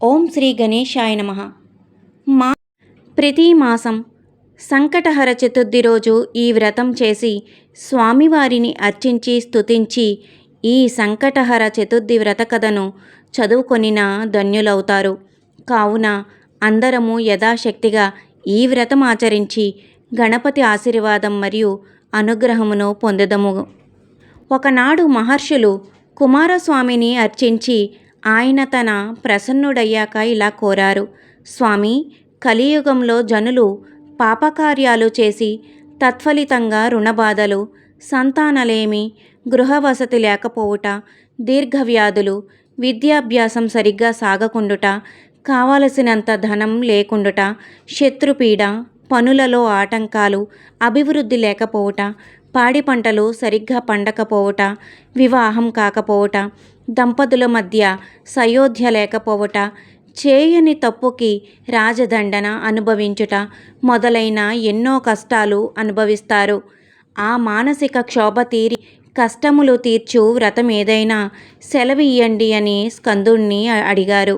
ఓం శ్రీ గణేశాయ నమ. మా ప్రతి మాసం సంకటహర చతుర్థి రోజు ఈ వ్రతం చేసి స్వామివారిని అర్చించి స్తుతించి ఈ సంకటహర చతుర్థి వ్రత కథను చదువుకొనిన ధన్యులవుతారు. కావున అందరము యథాశక్తిగా ఈ వ్రతం ఆచరించి గణపతి ఆశీర్వాదం మరియు అనుగ్రహమును పొందదము. ఒకనాడు మహర్షులు కుమారస్వామిని అర్చించి ఆయన తన ప్రసన్నుడయ్యాక ఇలా కోరారు. స్వామి కలియుగంలో జనులు పాపకార్యాలు చేసి తత్ఫలితంగా రుణబాధలు సంతానలేమి గృహవసతి లేకపోవుట దీర్ఘవ్యాధులు విద్యాభ్యాసం సరిగ్గా సాగకుండుట కావలసినంత ధనం లేకుండుట శత్రుపీడ పనులలో ఆటంకాలు అభివృద్ధి లేకపోవుట పాడి పంటలు సరిగ్గా పండకపోవుట వివాహం కాకపోవుట దంపతుల మధ్య సయోధ్య లేకపోవుట చేయని తప్పుకి రాజదండన అనుభవించుట మొదలైన ఎన్నో కష్టాలు అనుభవిస్తారు. ఆ మానసిక క్షోభ తీరి కష్టములు తీర్చు వ్రతం ఏదైనా సెలవియ్యండి అని స్కందుణ్ణి అడిగారు.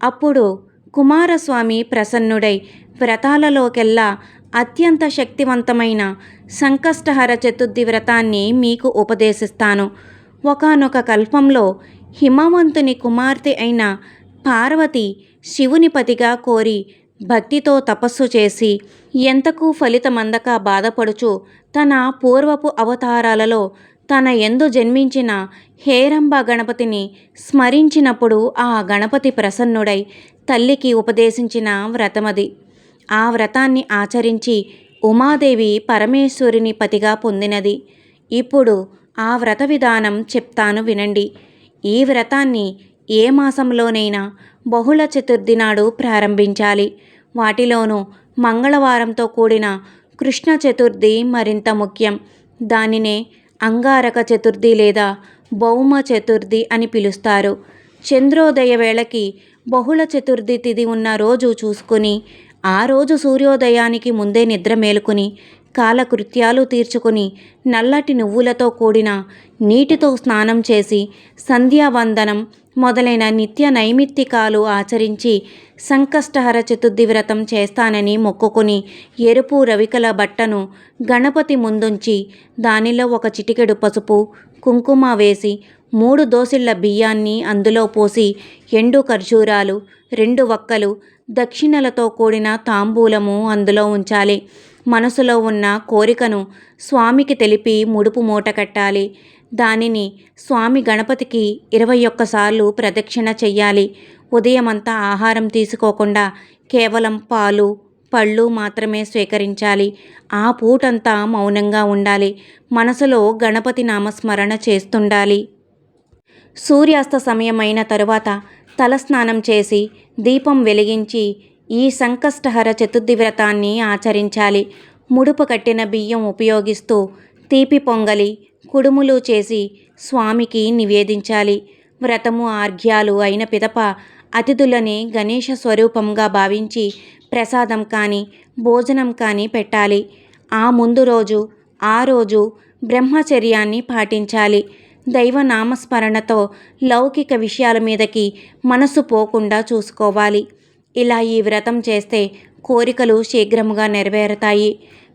అప్పుడు కుమారస్వామి ప్రసన్నుడై వ్రతాలలోకెల్లా అత్యంత శక్తివంతమైన సంకష్టహర చతుర్థి వ్రతాన్ని మీకు ఉపదేశిస్తాను. ఒకనొక కల్పంలో హిమవంతుని కుమార్తె అయిన పార్వతి శివుని పతిగా కోరి భక్తితో తపస్సు చేసి ఎంతకు ఫలితమందక బాధపడుచు తన పూర్వపు అవతారాలలో తన ఎందు జన్మించిన హేరంబ గణపతిని స్మరించినప్పుడు ఆ గణపతి ప్రసన్నుడై తల్లికి ఉపదేశించిన వ్రతమది. ఆ వ్రతాన్ని ఆచరించి ఉమాదేవి పరమేశ్వరుని పతిగా పొందినది. ఇప్పుడు ఆ వ్రత విధానం చెప్తాను వినండి. ఈ వ్రతాన్ని ఏ మాసంలోనైనా బహుళ చతుర్థి నాడు ప్రారంభించాలి. వాటిలోనూ మంగళవారంతో కూడిన కృష్ణ చతుర్థి మరింత ముఖ్యం. దానినే అంగారక చతుర్థి లేదా భౌమ చతుర్థి అని పిలుస్తారు. చంద్రోదయ వేళకి బహుళ చతుర్థి తిథి ఉన్న రోజు చూసుకుని ఆ రోజు సూర్యోదయానికి ముందే నిద్ర మేలుకుని కాలకృత్యాలు తీర్చుకుని నల్లటి నువ్వులతో కూడిన నీటితో స్నానం చేసి సంధ్యావందనం మొదలైన నిత్య నైమిత్తికాలు ఆచరించి సంకష్టహర చతుర్థి వ్రతం చేస్తానని మొక్కుకుని ఎరుపు రవికల బట్టను గణపతి ముందుంచి దానిలో ఒక చిటికెడు పసుపు కుంకుమ వేసి మూడు దోసిళ్ళ బియ్యాన్ని అందులో పోసి ఎండు ఖర్జూరాలు రెండు వక్కలు దక్షిణలతో కూడిన తాంబూలము అందులో ఉంచాలి. మనసులో ఉన్న కోరికను స్వామికి తెలిపి ముడుపు మూట కట్టాలి. దానిని స్వామి గణపతికి ఇరవై ఒక్కసార్లు ప్రదక్షిణ చెయ్యాలి. ఉదయమంతా ఆహారం తీసుకోకుండా కేవలం పాలు పళ్ళు మాత్రమే స్వీకరించాలి. ఆ పూటంతా మౌనంగా ఉండాలి. మనసులో గణపతి నామస్మరణ చేస్తుండాలి. సూర్యాస్త సమయమైన తరువాత తలస్నానం చేసి దీపం వెలిగించి ఈ సంకష్టహర చతుర్థి వ్రతాన్ని ఆచరించాలి. ముడుపు కట్టిన బియ్యం ఉపయోగిస్తూ తీపి పొంగలి కుడుములు చేసి స్వామికి నివేదించాలి. వ్రతము ఆర్ఘ్యాలు అయిన పిదప అతిథులని గణేష స్వరూపంగా భావించి ప్రసాదం కానీ భోజనం కానీ పెట్టాలి. ఆ ముందు రోజు ఆ రోజు బ్రహ్మచర్యాన్ని పాటించాలి. దైవ నామస్మరణతో లౌకిక విషయాల మీదకి మనసు పోకుండా చూసుకోవాలి. ఇలా ఈ వ్రతం చేస్తే కోరికలు శీఘ్రముగా నెరవేరుతాయి.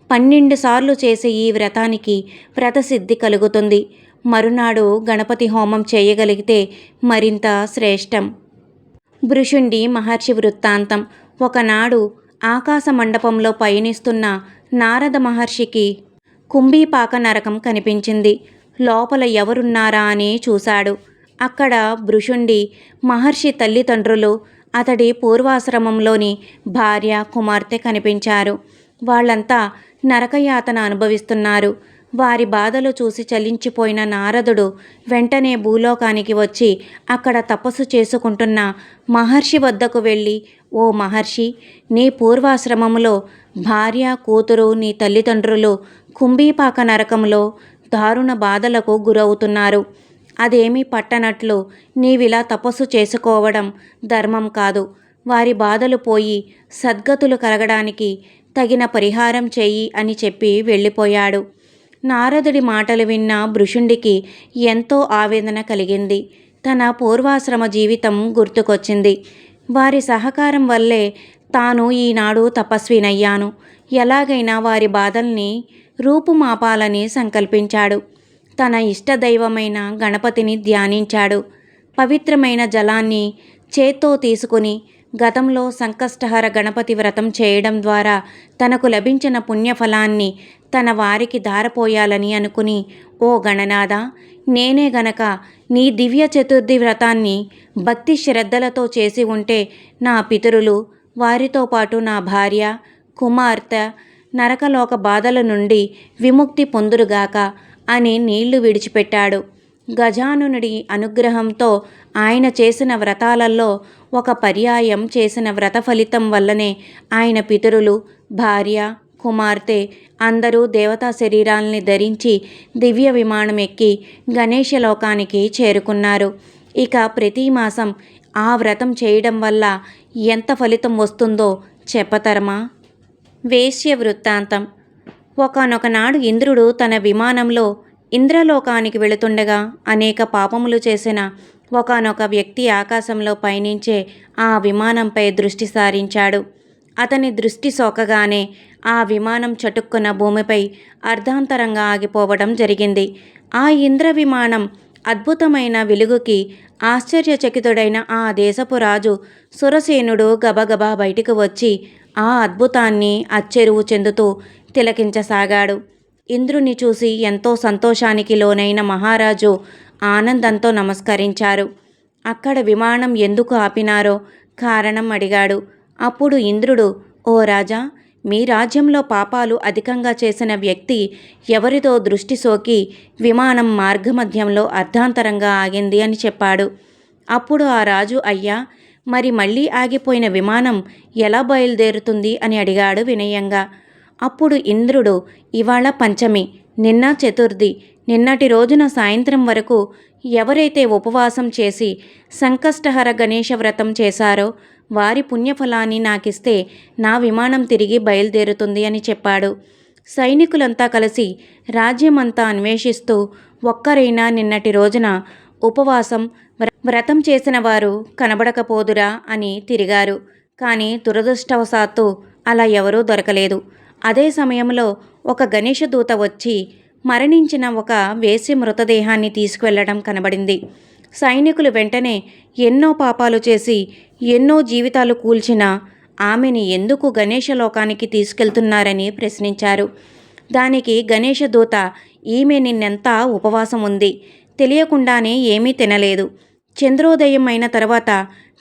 పన్నెండు సార్లు చేసే ఈ వ్రతానికి వ్రతసిద్ధి కలుగుతుంది. మరునాడు గణపతి హోమం చేయగలిగితే మరింత శ్రేష్టం. భృషుండి మహర్షి వృత్తాంతం. ఒకనాడు ఆకాశ మండపంలో పయనిస్తున్న నారద మహర్షికి కుంభీపాక నరకం కనిపించింది. లోపల ఎవరున్నారా అని చూశాడు. అక్కడ భృషుండి మహర్షి తల్లిదండ్రులు అతడి పూర్వాశ్రమంలోని భార్య కుమార్తె కనిపించారు. వాళ్ళంతా నరకయాతన అనుభవిస్తున్నారు. వారి బాధలు చూసి చలించిపోయిన నారదుడు వెంటనే భూలోకానికి వచ్చి అక్కడ తపస్సు చేసుకుంటున్న మహర్షి వద్దకు వెళ్ళి ఓ మహర్షి నీ పూర్వాశ్రమములో భార్య కూతురు నీ తల్లిదండ్రులు కుంభీపాక నరకంలో దారుణ బాధలకు గురవుతున్నారు. అదేమీ పట్టనట్లు నీవిలా తపస్సు చేసుకోవడం ధర్మం కాదు. వారి బాధలు పోయి సద్గతులు కలగడానికి తగిన పరిహారం చెయ్యి అని చెప్పి వెళ్ళిపోయాడు. నారదుడి మాటలు విన్న భృషుండికి ఎంతో ఆవేదన కలిగింది. తన పూర్వాశ్రమ జీవితం గుర్తుకొచ్చింది. వారి సహకారం వల్లే తాను ఈనాడు తపస్వినయ్యాను. ఎలాగైనా వారి బాధల్ని రూపుమాపాలని సంకల్పించాడు. తన ఇష్టదైవమైన గణపతిని ధ్యానించాడు. పవిత్రమైన జలాన్ని చేత్తో తీసుకుని గతంలో సంకష్టహర గణపతి వ్రతం చేయడం ద్వారా తనకు లభించిన పుణ్యఫలాన్ని తన వారికి దారపోయాలని అనుకుని ఓ గణనాథ నేనే గనక నీ దివ్య చతుర్థి వ్రతాన్ని భక్తి శ్రద్ధలతో చేసి ఉంటే నా పితరులు వారితో పాటు నా భార్య కుమార్తె నరకలోక బాధల నుండి విముక్తి పొందురుగాక అని నీళ్ళు విడిచిపెట్టాడు. గజానునుడి అనుగ్రహంతో ఆయన చేసిన వ్రతాలలో ఒక పర్యాయం చేసిన వ్రత ఫలితం వల్లనే ఆయన పితరులు భార్య కుమార్తె అందరూ దేవతా శరీరాల్ని ధరించి దివ్య విమానం ఎక్కి గణేష లోకానికి చేరుకున్నారు. ఇక ప్రతి మాసం ఆ వ్రతం చేయడం వల్ల ఎంత ఫలితం వస్తుందో చెప్పతరమా? వేశ్య వృత్తాంతం ఒకనొకనాడు ఇంద్రుడు తన విమానంలో ఇంద్రలోకానికి వెళుతుండగా అనేక పాపములు చేసిన ఒకనొక వ్యక్తి ఆకాశంలో పయనించే ఆ విమానంపై దృష్టి సారించాడు. అతని దృష్టి సోకగానే ఆ విమానం చటుక్కున భూమిపై అర్ధాంతరంగా ఆగిపోవడం జరిగింది. ఆ ఇంద్ర విమానం అద్భుతమైన వెలుగుకి ఆశ్చర్యచకితుడైన ఆ దేశపు రాజు సురసేనుడు గబగబా బయటికి వచ్చి ఆ అద్భుతాన్ని అచ్చెరువు చెందుతూ తిలకించసాగాడు. ఇంద్రుని చూసి ఎంతో సంతోషానికి లోనైన మహారాజు ఆనందంతో నమస్కరించారు. అక్కడ విమానం ఎందుకు ఆపినారో కారణం అడిగాడు. అప్పుడు ఇంద్రుడు ఓ రాజా మీ రాజ్యంలో పాపాలు అధికంగా చేసిన వ్యక్తి ఎవరితో దృష్టి సోకి విమానం మార్గమధ్యంలో అర్ధాంతరంగా ఆగింది అని చెప్పాడు. అప్పుడు ఆ రాజు అయ్యా మరి మళ్ళీ ఆగిపోయిన విమానం ఎలా బయలుదేరుతుంది అని అడిగాడు వినయంగా. అప్పుడు ఇంద్రుడు ఇవాళ పంచమి నిన్న చతుర్థి నిన్నటి రోజున సాయంత్రం వరకు ఎవరైతే ఉపవాసం చేసి సంకష్టహర గణేష వ్రతం చేశారో వారి పుణ్యఫలాన్ని నాకిస్తే నా విమానం తిరిగి బయలుదేరుతుంది అని చెప్పాడు. సైనికులంతా కలిసి రాజ్యమంతా అన్వేషిస్తూ ఒక్కరైనా నిన్నటి రోజున ఉపవాసం వ్ర- వ్రతం చేసిన వారు కనబడకపోదురా అని తిరిగారు. కానీ దురదృష్టవశాత్తు అలా ఎవరూ దొరకలేదు. అదే సమయంలో ఒక గణేష దూత వచ్చి మరణించిన ఒక వేసి మృతదేహాన్ని తీసుకువెళ్ళడం కనబడింది. సైనికులు వెంటనే ఎన్నో పాపాలు చేసి ఎన్నో జీవితాలు కూల్చిన ఆమెని ఎందుకు గణేష లోకానికి తీసుకెళ్తున్నారని ప్రశ్నించారు. దానికి గణేష దూత ఈమె నిన్నెంత ఉపవాసం ఉంది. తెలియకుండానే ఏమీ తినలేదు. చంద్రోదయం అయిన తర్వాత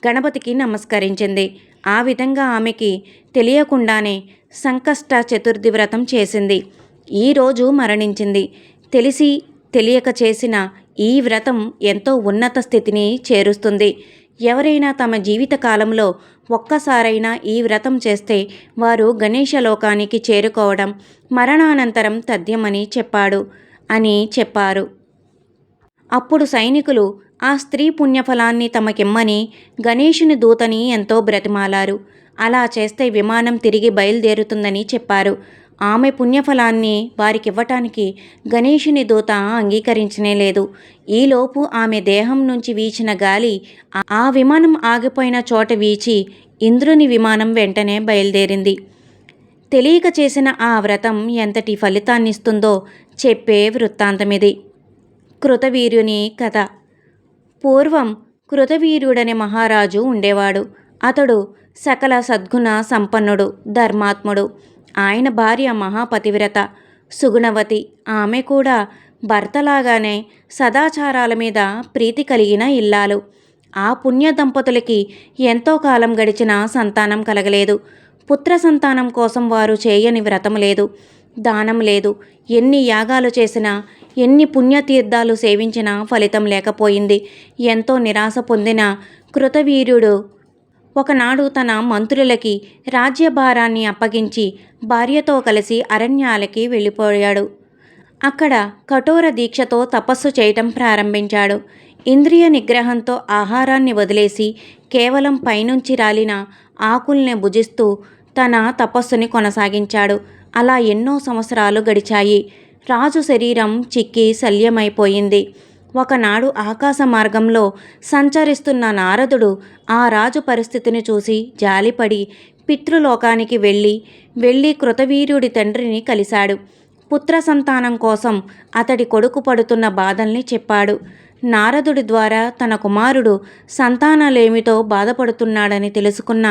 గణపతికి నమస్కరించింది. ఆ విధంగా ఆమెకి తెలియకుండానే సంకష్ట చతుర్థి వ్రతం చేసింది. ఈరోజు మరణించింది. తెలిసి తెలియక చేసిన ఈ వ్రతం ఎంతో ఉన్నత స్థితిని చేరుస్తుంది. ఎవరైనా తమ జీవితకాలంలో ఒక్కసారైనా ఈ వ్రతం చేస్తే వారు గణేష లోకానికి చేరుకోవడం మరణానంతరం తథ్యమని చెప్పాడు అని చెప్పారు. అప్పుడు సైనికులు ఆ స్త్రీ పుణ్యఫలాన్ని తమకిమ్మని గణేషుని దూతని ఎంతో బ్రతిమాలారు. అలా చేస్తే విమానం తిరిగి బయలుదేరుతుందని చెప్పారు. ఆమె పుణ్యఫలాన్ని వారికివ్వటానికి గణేషుని దూత అంగీకరించనే లేదు. ఈలోపు ఆమె దేహం నుంచి వీచిన గాలి ఆ- ఆ విమానం ఆగిపోయిన చోట వీచి ఇంద్రుని విమానం వెంటనే బయలుదేరింది. తెలియక చేసిన ఆ వ్రతం ఎంతటి ఫలితాన్నిస్తుందో చెప్పే వృత్తాంతమిది. కృతవీర్యుని కథ. పూర్వం కృతవీర్యుడనే మహారాజు ఉండేవాడు. అతడు సకల సద్గుణ సంపన్నుడు ధర్మాత్ముడు. ఆయన భార్య మహాపతివ్రత. సుగుణవతి. ఆమె కూడా భర్తలాగానే సదాచారాల మీద ప్రీతి కలిగిన ఇల్లాలు. ఆ పుణ్య దంపతులకి ఎంతో కాలం గడిచినా సంతానం కలగలేదు. పుత్ర సంతానం కోసం వారు చేయని వ్రతం లేదు. దానం లేదు. ఎన్ని యాగాలు చేసినా ఎన్ని పుణ్యతీర్థాలు సేవించినా ఫలితం లేకపోయింది. ఎంతో నిరాశ పొందిన కృతవీర్యుడు ఒకనాడు తన మంత్రులకి రాజ్యభారాన్ని అప్పగించి భార్యతో కలిసి అరణ్యాలకి వెళ్ళిపోయాడు. అక్కడ కఠోర దీక్షతో తపస్సు చేయటం ప్రారంభించాడు. ఇంద్రియ నిగ్రహంతో ఆహారాన్ని వదిలేసి కేవలం పైనుంచి రాలిన ఆకుల్ని భుజిస్తూ తన తపస్సుని కొనసాగించాడు. అలా ఎన్నో సంవత్సరాలు గడిచాయి. రాజు శరీరం చిక్కి శల్యమైపోయింది. ఒకనాడు ఆకాశ మార్గంలో సంచరిస్తున్న నారదుడు ఆ రాజు పరిస్థితిని చూసి జాలిపడి పితృలోకానికి వెళ్ళి వెళ్ళి కృతవీర్యుడి తండ్రిని కలిశాడు. పుత్ర సంతానం కోసం అతడి కొడుకు పడుతున్న బాధల్ని చెప్పాడు. నారదుడి ద్వారా తన కుమారుడు సంతానలేమితో బాధపడుతున్నాడని తెలుసుకున్న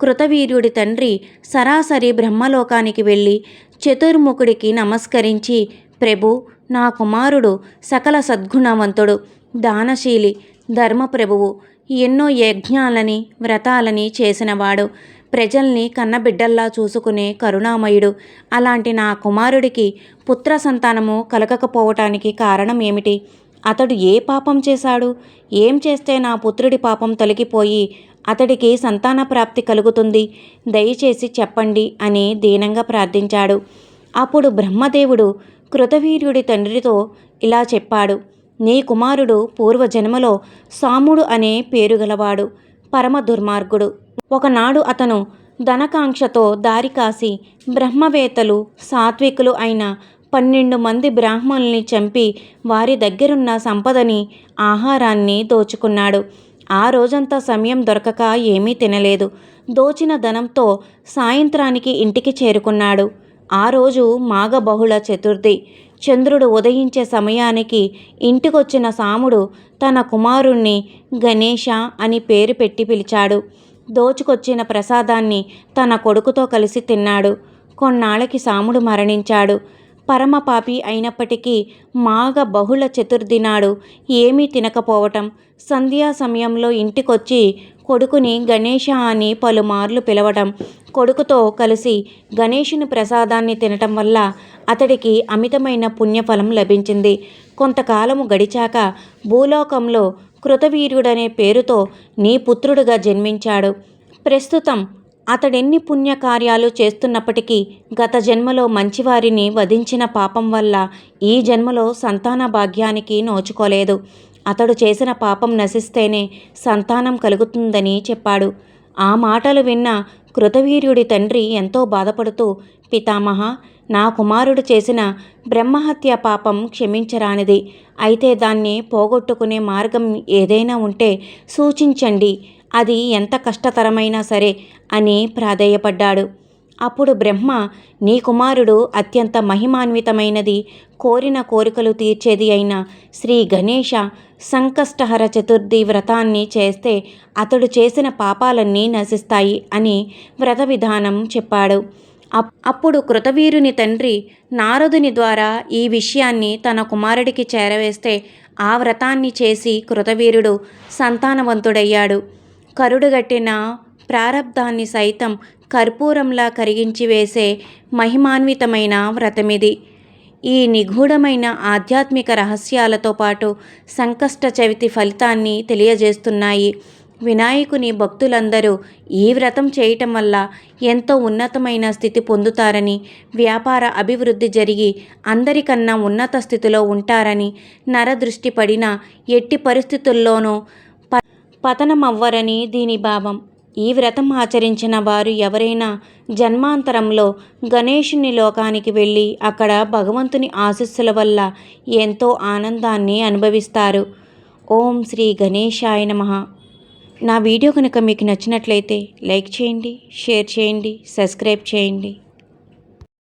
కృతవీర్యుడి తండ్రి సరాసరి బ్రహ్మలోకానికి వెళ్ళి చతుర్ముఖుడికి నమస్కరించి ప్రభు నా కుమారుడు సకల సద్గుణవంతుడు దానశీలి ధర్మప్రభువు ఎన్నో యజ్ఞాలని వ్రతాలని చేసినవాడు. ప్రజల్ని కన్నబిడ్డల్లా చూసుకునే కరుణామయుడు. అలాంటి నా కుమారుడికి పుత్ర సంతానము కలగకపోవటానికి కారణం ఏమిటి? అతడు ఏ పాపం చేశాడు? ఏం చేస్తే నా పుత్రుడి పాపం తొలగిపోయి అతడికి సంతాన ప్రాప్తి కలుగుతుంది? దయచేసి చెప్పండి అని దీనంగా ప్రార్థించాడు. అప్పుడు బ్రహ్మదేవుడు కృతవీర్యుడి తండ్రితో ఇలా చెప్పాడు నీ కుమారుడు పూర్వజన్మలో సాముడు అనే పేరు గలవాడు పరమ దుర్మార్గుడు. ఒకనాడు అతను ధనకాంక్షతో దారి కాసి బ్రహ్మవేత్తలు సాత్వికులు అయిన పన్నెండు మంది బ్రాహ్మణుల్ని చంపి వారి దగ్గరున్న సంపదని ఆహారాన్ని దోచుకున్నాడు. ఆ రోజంతా సమయం దొరకక ఏమీ తినలేదు. దోచిన ధనంతో సాయంత్రానికి ఇంటికి చేరుకున్నాడు. ఆ రోజు మాఘబహుళ చతుర్థి. చంద్రుడు ఉదయించే సమయానికి ఇంటికొచ్చిన సాముడు తన కుమారుణ్ణి గణేష అని పేరు పెట్టి పిలిచాడు. దోచుకొచ్చిన ప్రసాదాన్ని తన కొడుకుతో కలిసి తిన్నాడు. కొన్నాళ్ళకి సాముడు మరణించాడు. పరమపాపి అయినప్పటికీ మాఘ బహుళ చతుర్థి నాడు ఏమీ తినకపోవటం సంధ్యా సమయంలో ఇంటికొచ్చి కొడుకుని గణేష అని పలుమార్లు పిలవటం కొడుకుతో కలిసి గణేషుని ప్రసాదాన్ని తినటం వల్ల అతడికి అమితమైన పుణ్యఫలం లభించింది. కొంతకాలము గడిచాక భూలోకంలో కృతవీర్యుడనే పేరుతో నీ పుత్రుడుగా జన్మించాడు. ప్రస్తుతం అతడెన్ని పుణ్యకార్యాలు చేస్తున్నప్పటికీ గత జన్మలో మంచివారిని వధించిన పాపం వల్ల ఈ జన్మలో సంతాన భాగ్యానికి నోచుకోలేదు. అతడు చేసిన పాపం నశిస్తేనే సంతానం కలుగుతుందని చెప్పాడు. ఆ మాటలు విన్న కృతవీర్యుడి తండ్రి ఎంతో బాధపడుతూ పితామహ నా కుమారుడు చేసిన బ్రహ్మహత్య పాపం క్షమించరానిది. అయితే దాన్ని పోగొట్టుకునే మార్గం ఏదైనా ఉంటే సూచించండి. అది ఎంత కష్టతరమైనా సరే అని ప్రాధేయపడ్డాడు. అప్పుడు బ్రహ్మ నీ కుమారుడు అత్యంత మహిమాన్వితమైనది కోరిన కోరికలు తీర్చేది అయిన శ్రీ గణేష సంకష్టహర చతుర్థి వ్రతాన్ని చేస్తే అతడు చేసిన పాపాలన్నీ నశిస్తాయి అని వ్రత విధానం చెప్పాడు అప్పుడు కృతవీరుని తండ్రి నారదుని ద్వారా ఈ విషయాన్ని తన కుమారుడికి చేరవేస్తే ఆ వ్రతాన్ని చేసి కృతవీరుడు సంతానవంతుడయ్యాడు. కరుడుగట్టిన ప్రారబ్ధాన్ని సైతం కర్పూరంలా కరిగించి వేసే మహిమాన్వితమైన వ్రతమిది. ఈ నిగూఢమైన ఆధ్యాత్మిక రహస్యాలతో పాటు సంకష్ట చవితి ఫలితాన్ని తెలియజేస్తున్నాయి. వినాయకుని భక్తులందరూ ఈ వ్రతం చేయటం వల్ల ఎంతో ఉన్నతమైన స్థితి పొందుతారని వ్యాపార అభివృద్ధి జరిగి అందరికన్నా ఉన్నత స్థితిలో ఉంటారని నరదృష్టి పడిన ఎట్టి పరిస్థితుల్లోనూ ప పతనమవ్వరని దీని భావం. ఈ వ్రతం ఆచరించిన వారు ఎవరైనా జన్మాంతరంలో గణేషుని లోకానికి వెళ్ళి అక్కడ భగవంతుని ఆశస్సుల వల్ల ఎంతో ఆనందాన్ని అనుభవిస్తారు. ఓం శ్రీ గణేశాయ నమ. నా వీడియో కనుక మీకు నచ్చినట్లయితే లైక్ చేయండి షేర్ చేయండి సబ్స్క్రైబ్ చేయండి.